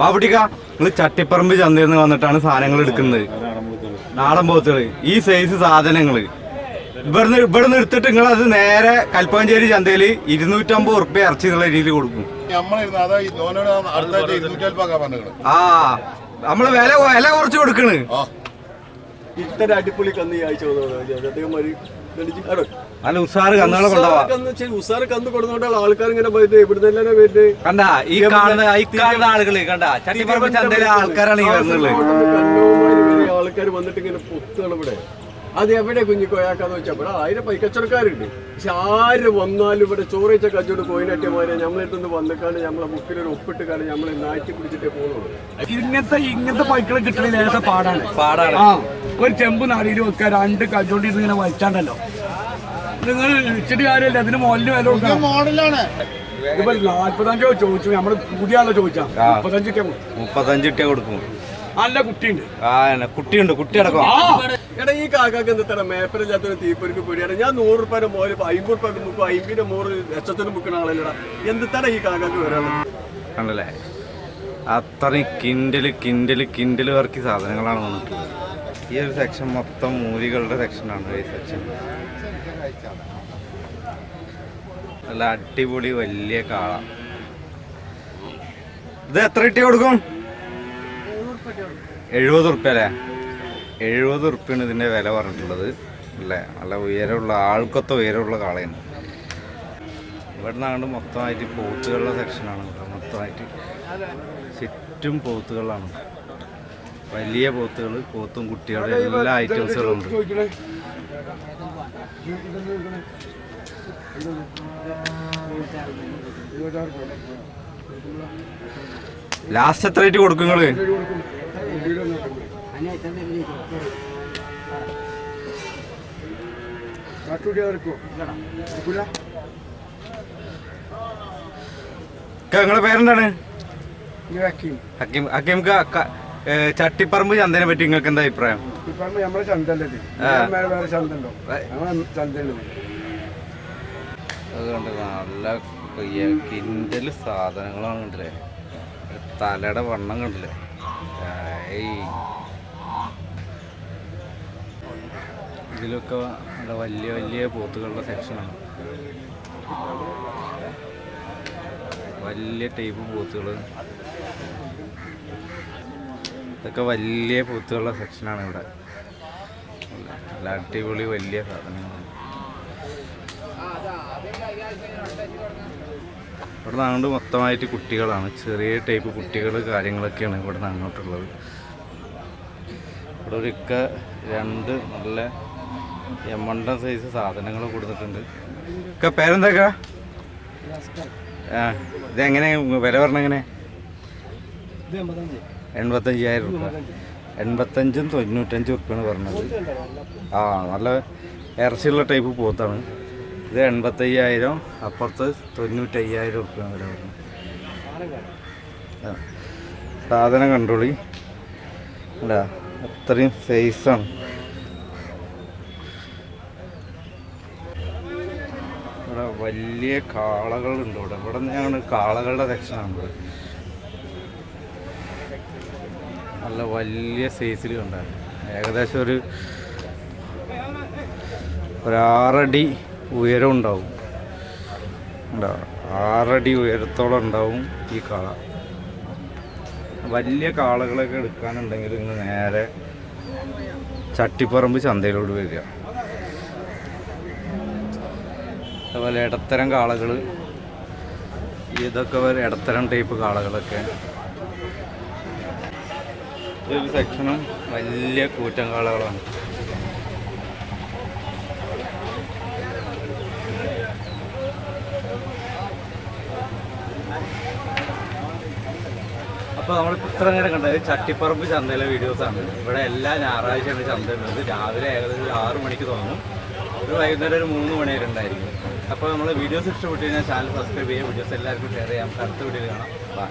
ബാബുട്ടിക്ക നിങ്ങൾ ചട്ടിപ്പറമ്പ് ചന്തയിൽ നിന്ന് വന്നിട്ടാണ് സാധനങ്ങൾ എടുക്കുന്നത്. നാടൻ പോത്തുകൾ. ഈ സൈസ് സാധനങ്ങൾ. ഇവിടുന്ന് ഇവിടുന്ന് എടുത്തിട്ട് നിങ്ങൾ അത് നേരെ കൽപ്പാഞ്ചേരി ചന്തയിൽ ഇരുന്നൂറ്റമ്പത് ഉറുപ്പ്യ ഇറച്ചി എന്നുള്ള രീതിയിൽ കൊടുക്കും. ആ നമ്മൾ വില വില കുറച്ച് കൊടുക്കണ്. ഇത്ര ഇത്തരം അടിപൊളി കന്ന് ഈ ആഴ്ച നല്ല ഉസാറ് കന്നുകളെ കൊണ്ടുപോവാ. ഉസാറ് കന്ന് കൊടുത്തോണ്ടാണ് ആൾക്കാർ ഇങ്ങനെ പോയിട്ട് ഇവിടുന്ന് തന്നെ വരുന്നത് കണ്ട ഈ കാണുന്ന ഈ കാണുന്ന ആളുകൾ കണ്ട ചട്ടിപ്പറമ്പ് ചന്തയിലെ ആൾക്കാരാണ് ഈ വരുന്നത് ആൾക്കാർ വന്നിട്ട് ഇങ്ങനെ പൊത്തുകൾ ഇവിടെ. അത് എവിടെ കുഞ്ഞിക്കോയാക്കാന്ന് വെച്ചാൽ ഇവിടെ ആയിരം പൈക്കച്ചവടക്കാരുണ്ട് പക്ഷെ ആര് വന്നാലും ഇവിടെ ചോറയിച്ച കച്ചവട കോയിനട്ടിയമാരെ നമ്മളെടുത്തുനിന്ന് വന്നിക്കാണ്ട് നമ്മളെ മുക്കിലൊരു ഒപ്പിട്ട് കാണ്ട് നമ്മളെ നാറ്റി പിടിച്ചിട്ടേ പോകുന്നുള്ളൂ ഇങ്ങനത്തെ ഇങ്ങനത്തെ പൈക്കളെ കിട്ടണ ലേശം പാടാണ്. പാടാണ്. ആ ഒരു ചെമ്പ് നാടിയിൽ വെക്കാൻ രണ്ട് കച്ചോണ്ടിരുന്ന് ഇങ്ങനെ വലിച്ചാണ്ടല്ലോ. നിങ്ങൾ ഇച്ചിട്ട് കാര്യമില്ല. അതിന് മോലിന് വില കൊടുക്കണം. മോഡലാണ്. ഇപ്പൊ നാല്പത്തഞ്ചോ ചോദിച്ചു. നമ്മൾ പുതിയ ആളോ ചോദിച്ചാ മുപ്പത്തഞ്ച് മുപ്പത്തഞ്ച് ഇട്ടേ കൊടുക്കും. നല്ല കുട്ടിയുണ്ട്. ആ കുട്ടിയുണ്ട്. കുട്ടി അടക്കം. എടാ ഈ കാക്കാക്ക് എന്താ മേപ്പരില്ലാത്തൊരു തീപ്പൊരിക്ക് പൊടിയാണ് ഞാൻ നൂറ് റുപ്യ മോൽ അമ്പത് റുപ്യ മുക്കും. അമ്പതിന്റെ മൂറ് ലക്ഷത്തിന് മുക്കുന്ന ആളല്ലടാ. എന്തിട്ടാണ് ഈ കാക്കാക്ക് വരാനുള്ളത് കണ്ടല്ലേ? അത്രയും കിൻഡൽ കിൻഡൽ കിൻഡൽ വർക്കി സാധനങ്ങളാണ് വന്നിട്ടുള്ളത്. ഈ ഒരു സെക്ഷൻ മൊത്തം മൂലികളുടെ സെക്ഷനാണ് ഈ സെക്ഷൻ നല്ല അടിപൊളി വലിയ കാള. ഇത് എത്ര ഇട്ടി കൊടുക്കും? എഴുപത് ഉറുപ്പ്യ അല്ലേ? എഴുപത് ഉറുപ്പ്യാണ് ഇതിന്റെ വില പറഞ്ഞിട്ടുള്ളത്. അല്ലേ? നല്ല ഉയരമുള്ള ആൾക്കൊത്ത ഉയരമുള്ള കാളയാണ്. ഇവിടെ നിന്നാണ്ട് മൊത്തമായിട്ട് പോത്തുകളുടെ സെക്ഷനാണ് മൊത്തമായിട്ട് ചുറ്റും പോത്തുകളാണ്. വലിയ പോത്തുകൾ പോത്തും കുട്ടികളും എല്ലാ ഐറ്റംസുകളും ഉണ്ട്. ലാസ്റ്റ് എത്ര ആയിട്ട് കൊടുക്കും നിങ്ങൾ നിങ്ങളെ പേരെന്താണ്? ഹക്കീം. ഹക്കീം ചട്ടിപ്പറമ്പ് ചന്തനെ പറ്റി നിങ്ങൾക്ക് എന്താ അഭിപ്രായം? നമ്മളെ ചന്തല്ലേ. വേറെ നല്ല സാധനങ്ങളാണ് കണ്ടില്ലേ? തലയുടെ വണ്ണം കണ്ടില്ലേ? ഏയ്. ഇതിലൊക്കെ നല്ല വലിയ വലിയ പോത്തുകളുടെ സെക്ഷനാണ്. വലിയ ടൈപ്പ് പോത്തുകൾ ഇതൊക്കെ വലിയ പൂത്തുള്ള സെക്ഷനാണ് ഇവിടെ. നല്ല അടിപൊളി വലിയ സാധനങ്ങളാണ്. ഇവിടെ അങ്ങോട്ട് മൊത്തമായിട്ട് കുട്ടികളാണ്. ചെറിയ ടൈപ്പ് കുട്ടികൾ കാര്യങ്ങളൊക്കെയാണ് ഇവിടെ നിന്ന് അങ്ങോട്ടുള്ളത്. ഇവിടെ ഒരിക്ക രണ്ട് നല്ല എമ്മണ്ട സൈസ് സാധനങ്ങൾ കൊടുത്തിട്ടുണ്ട്. ഒക്കെ പേരെന്തൊക്കെ? ആ ഇതെങ്ങനെ വില പറഞ്ഞ എങ്ങനെ? എൺപത്തഞ്ചായിരം റുപ്യ. എൺപത്തഞ്ചും തൊണ്ണൂറ്റഞ്ചും റുപ്യാണ് പറഞ്ഞത്. ആ നല്ല ഇറച്ചിയുള്ള ടൈപ്പ് പോത്താണ്. ഇത് എൺപത്തയ്യായിരം അപ്പുറത്ത് തൊണ്ണൂറ്റയ്യായിരം റുപ്യാണ് വില പറഞ്ഞത് സാധനം കണ്ടോളി. അല്ല അത്രയും സൈസാണ് ഇവിടെ വലിയ കാളകളുണ്ട് ഇവിടെ. ഇവിടെ ഞങ്ങൾ കാളകളുടെ സെക്ഷനാണ് ഇവിടെ. നല്ല വലിയ സൈസിൽ ഉണ്ടായിരുന്നു ഏകദേശം ഒരു ഒരാറടി ഉയരം ഉണ്ടാവും. ഉണ്ടാവും ആറടി ഉയരത്തോളം ഉണ്ടാവും ഈ കാള. വലിയ കാളകളൊക്കെ എടുക്കാനുണ്ടെങ്കിൽ ഇങ്ങ് നേരെ ചട്ടിപ്പറമ്പ് ചന്തയിലോട്ട് വരിക. അതുപോലെ ഇടത്തരം കാളകൾ ഇതൊക്കെ ഇടത്തരം ടൈപ്പ് കാളകളൊക്കെ ഒരു സെക്ഷനും വലിയ കൂറ്റൻ കാളകളാണ് അപ്പോൾ നമ്മൾ ഇത്ര നേരം കണ്ടത് ചട്ടിപ്പറമ്പ് ചന്തയിലെ വീഡിയോസാണ് ഇവിടെ എല്ലാ ഞായറാഴ്ചയാണ് ചന്ത ഉള്ളത് രാവിലെ ഏകദേശം ആറ് മണിക്ക് തുടങ്ങും. ഒരു വൈകുന്നേരം ഒരു മൂന്ന് മണി വരെ ഉണ്ടായിരിക്കും. അപ്പോൾ നമ്മൾ വീഡിയോസ് ഇഷ്ടപ്പെട്ടു കഴിഞ്ഞാൽ ചാനൽ സബ്സ്ക്രൈബ് ചെയ്യുക വീഡിയോസ് എല്ലാവർക്കും ഷെയർ ചെയ്യാം. അടുത്ത വീഡിയോയിൽ കാണാം. ബൈ